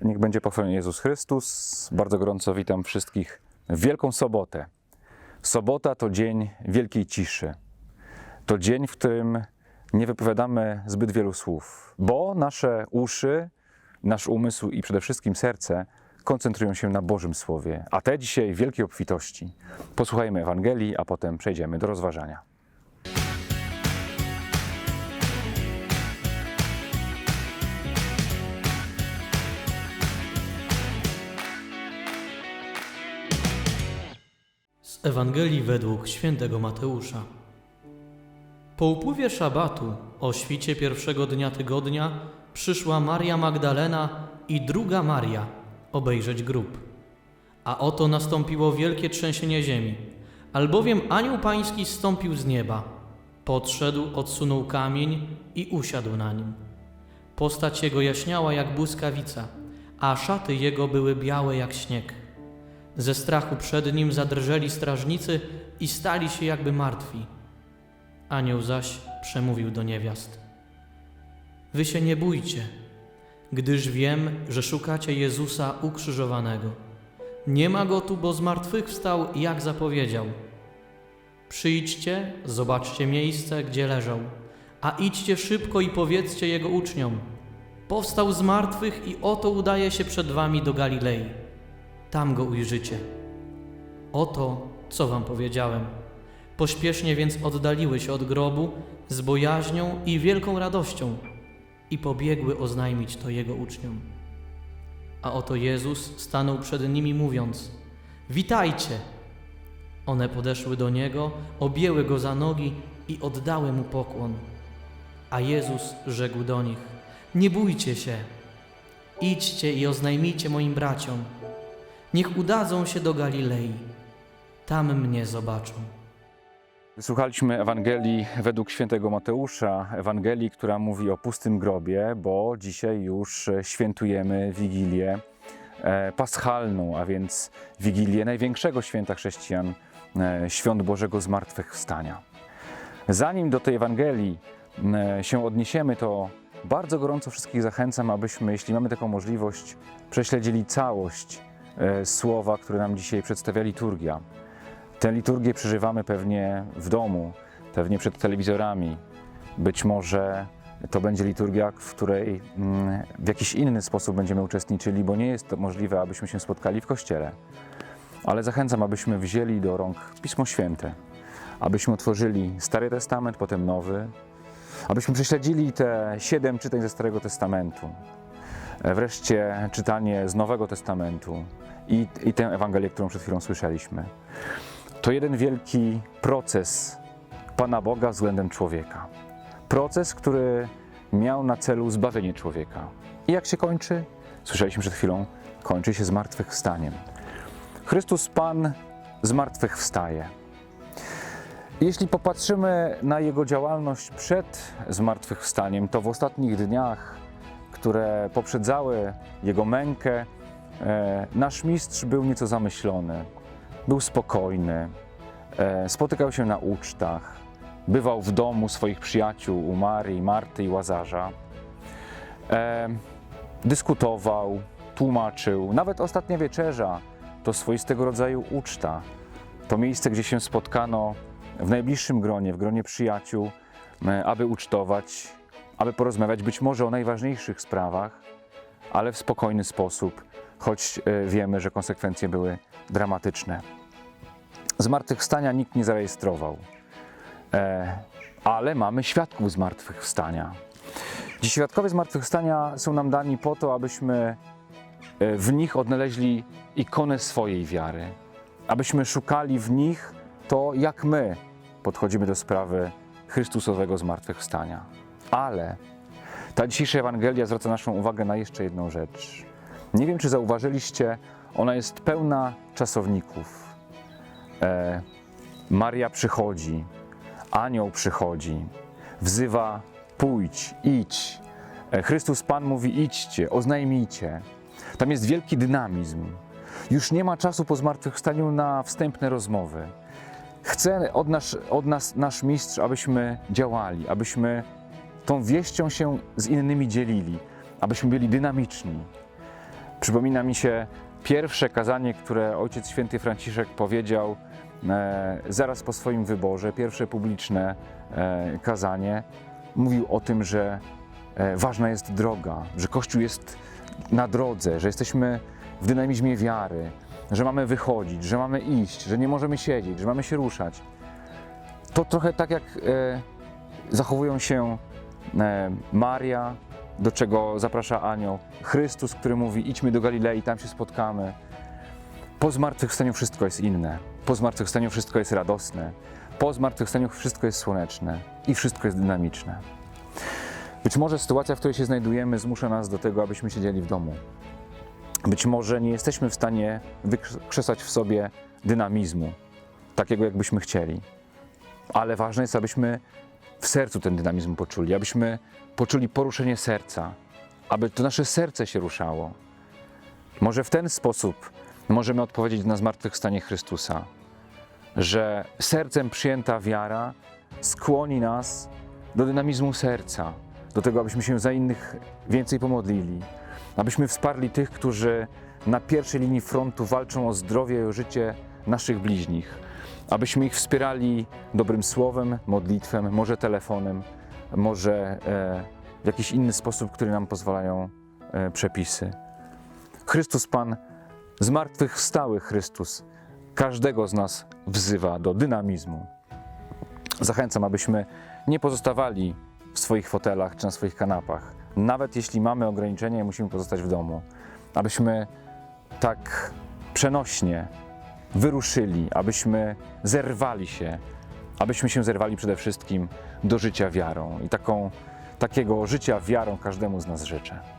Niech będzie pochwalony Jezus Chrystus. Bardzo gorąco witam wszystkich w Wielką Sobotę. Sobota to dzień wielkiej ciszy. To dzień, w którym nie wypowiadamy zbyt wielu słów, bo nasze uszy, nasz umysł i przede wszystkim serce koncentrują się na Bożym Słowie, a te dzisiaj wielkiej obfitości. Posłuchajmy Ewangelii, a potem przejdziemy do rozważania. Z Ewangelii według świętego Mateusza. Po upływie szabatu, o świcie pierwszego dnia tygodnia, przyszła Maria Magdalena i druga Maria obejrzeć grób. A oto nastąpiło wielkie trzęsienie ziemi, albowiem anioł pański zstąpił z nieba. Podszedł, odsunął kamień i usiadł na nim. Postać jego jaśniała jak błyskawica, a szaty jego były białe jak śnieg. Ze strachu przed nim zadrżeli strażnicy i stali się jakby martwi. Anioł zaś przemówił do niewiast: Wy się nie bójcie, gdyż wiem, że szukacie Jezusa ukrzyżowanego. Nie ma go tu, bo zmartwychwstał, jak zapowiedział. Przyjdźcie, zobaczcie miejsce, gdzie leżał, a idźcie szybko i powiedzcie jego uczniom: Powstał z martwych i oto udaje się przed wami do Galilei tam go ujrzycie. Oto, co wam powiedziałem. Pośpiesznie więc oddaliły się od grobu z bojaźnią i wielką radością i pobiegły oznajmić to jego uczniom. A oto Jezus stanął przed nimi mówiąc: Witajcie! One podeszły do niego, objęły go za nogi i oddały mu pokłon. A Jezus rzekł do nich: Nie bójcie się, idźcie i oznajmijcie moim braciom Niech udadzą się do Galilei. Tam mnie zobaczą. Słuchaliśmy Ewangelii według świętego Mateusza, Ewangelii, która mówi o pustym grobie, bo dzisiaj już świętujemy Wigilię e, Paschalną, a więc Wigilię największego święta chrześcijan, e, świąt Bożego Zmartwychwstania. Zanim do tej Ewangelii e, się odniesiemy, to bardzo gorąco wszystkich zachęcam, abyśmy, jeśli mamy taką możliwość, prześledzili całość słowa, które nam dzisiaj przedstawia liturgia. Tę liturgię przeżywamy pewnie w domu, pewnie przed telewizorami. Być może to będzie liturgia, w której mm, w jakiś inny sposób będziemy uczestniczyli, bo nie jest to możliwe, abyśmy się spotkali w kościele. Ale zachęcam, abyśmy wzięli do rąk Pismo Święte, abyśmy otworzyli Stary Testament, potem Nowy, abyśmy prześledzili te siedem czytań ze Starego Testamentu, E, wreszcie czytanie z Nowego Testamentu i, i tę Ewangelię, którą przed chwilą słyszeliśmy. To jeden wielki proces Pana Boga względem człowieka. Proces, który miał na celu zbawienie człowieka. I jak się kończy? Słyszeliśmy przed chwilą, kończy się zmartwychwstaniem. Chrystus Pan zmartwychwstaje. Jeśli popatrzymy na Jego działalność przed zmartwychwstaniem, to w ostatnich dniach, które poprzedzały Jego mękę, e, nasz mistrz był nieco zamyślony, był spokojny, e, spotykał się na ucztach, bywał w domu swoich przyjaciół, u Marii, Marty i Łazarza, e, dyskutował, tłumaczył. Nawet ostatnia wieczerza to swoistego rodzaju uczta. To miejsce, gdzie się spotkano w najbliższym gronie, w gronie przyjaciół, aby ucztować, aby porozmawiać być może o najważniejszych sprawach, ale w spokojny sposób, choć e, wiemy, że konsekwencje były dramatyczne. Zmartwychwstania nikt nie zarejestrował, e, ale mamy świadków zmartwychwstania. Dziś świadkowie zmartwychwstania są nam dani po to, abyśmy e, w nich odnaleźli ikonę swojej wiary, abyśmy szukali w nich to, jak my podchodzimy do sprawy Chrystusowego zmartwychwstania. Ale ta dzisiejsza Ewangelia zwraca naszą uwagę na jeszcze jedną rzecz. Nie wiem, czy zauważyliście, ona jest pełna czasowników. E, Maria przychodzi, anioł przychodzi, wzywa pójdź, idź. E, Chrystus Pan mówi idźcie, oznajmijcie. Tam jest wielki dynamizm. Już nie ma czasu po zmartwychwstaniu na wstępne rozmowy. Chce od nas, od nas nasz mistrz, abyśmy działali, abyśmy tą wieścią się z innymi dzielili, abyśmy byli dynamiczni. Przypomina mi się pierwsze kazanie, które Ojciec Święty Franciszek powiedział e, zaraz po swoim wyborze, pierwsze publiczne e, kazanie. Mówił o tym, że e, ważna jest droga, że Kościół jest na drodze, że jesteśmy w dynamizmie wiary, że mamy wychodzić, że mamy iść, że nie możemy siedzieć, że mamy się ruszać. To trochę tak jak e, zachowują się Maria, do czego zaprasza anioł, Chrystus, który mówi: idźmy do Galilei, tam się spotkamy. Po zmartwychwstaniu wszystko jest inne. Po zmartwychwstaniu wszystko jest radosne. Po zmartwychwstaniu wszystko jest słoneczne i wszystko jest dynamiczne. Być może sytuacja, w której się znajdujemy, zmusza nas do tego, abyśmy siedzieli w domu. Być może nie jesteśmy w stanie wykrzesać w sobie dynamizmu, takiego jakbyśmy chcieli. Ale ważne jest, abyśmy w sercu ten dynamizm poczuli, abyśmy poczuli poruszenie serca, aby to nasze serce się ruszało. Może w ten sposób możemy odpowiedzieć na zmartwychwstanie Chrystusa, że sercem przyjęta wiara skłoni nas do dynamizmu serca, do tego, abyśmy się za innych więcej pomodlili, abyśmy wsparli tych, którzy na pierwszej linii frontu walczą o zdrowie i o życie naszych bliźnich, abyśmy ich wspierali dobrym słowem, modlitwem, może telefonem, może e, w jakiś inny sposób, który nam pozwalają e, przepisy. Chrystus Pan, zmartwychwstały Chrystus, każdego z nas wzywa do dynamizmu. Zachęcam, abyśmy nie pozostawali w swoich fotelach czy na swoich kanapach, nawet jeśli mamy ograniczenia i musimy pozostać w domu, abyśmy tak przenośnie wyruszyli, abyśmy zerwali się, abyśmy się zerwali przede wszystkim do życia wiarą i taką, takiego życia wiarą każdemu z nas życzę.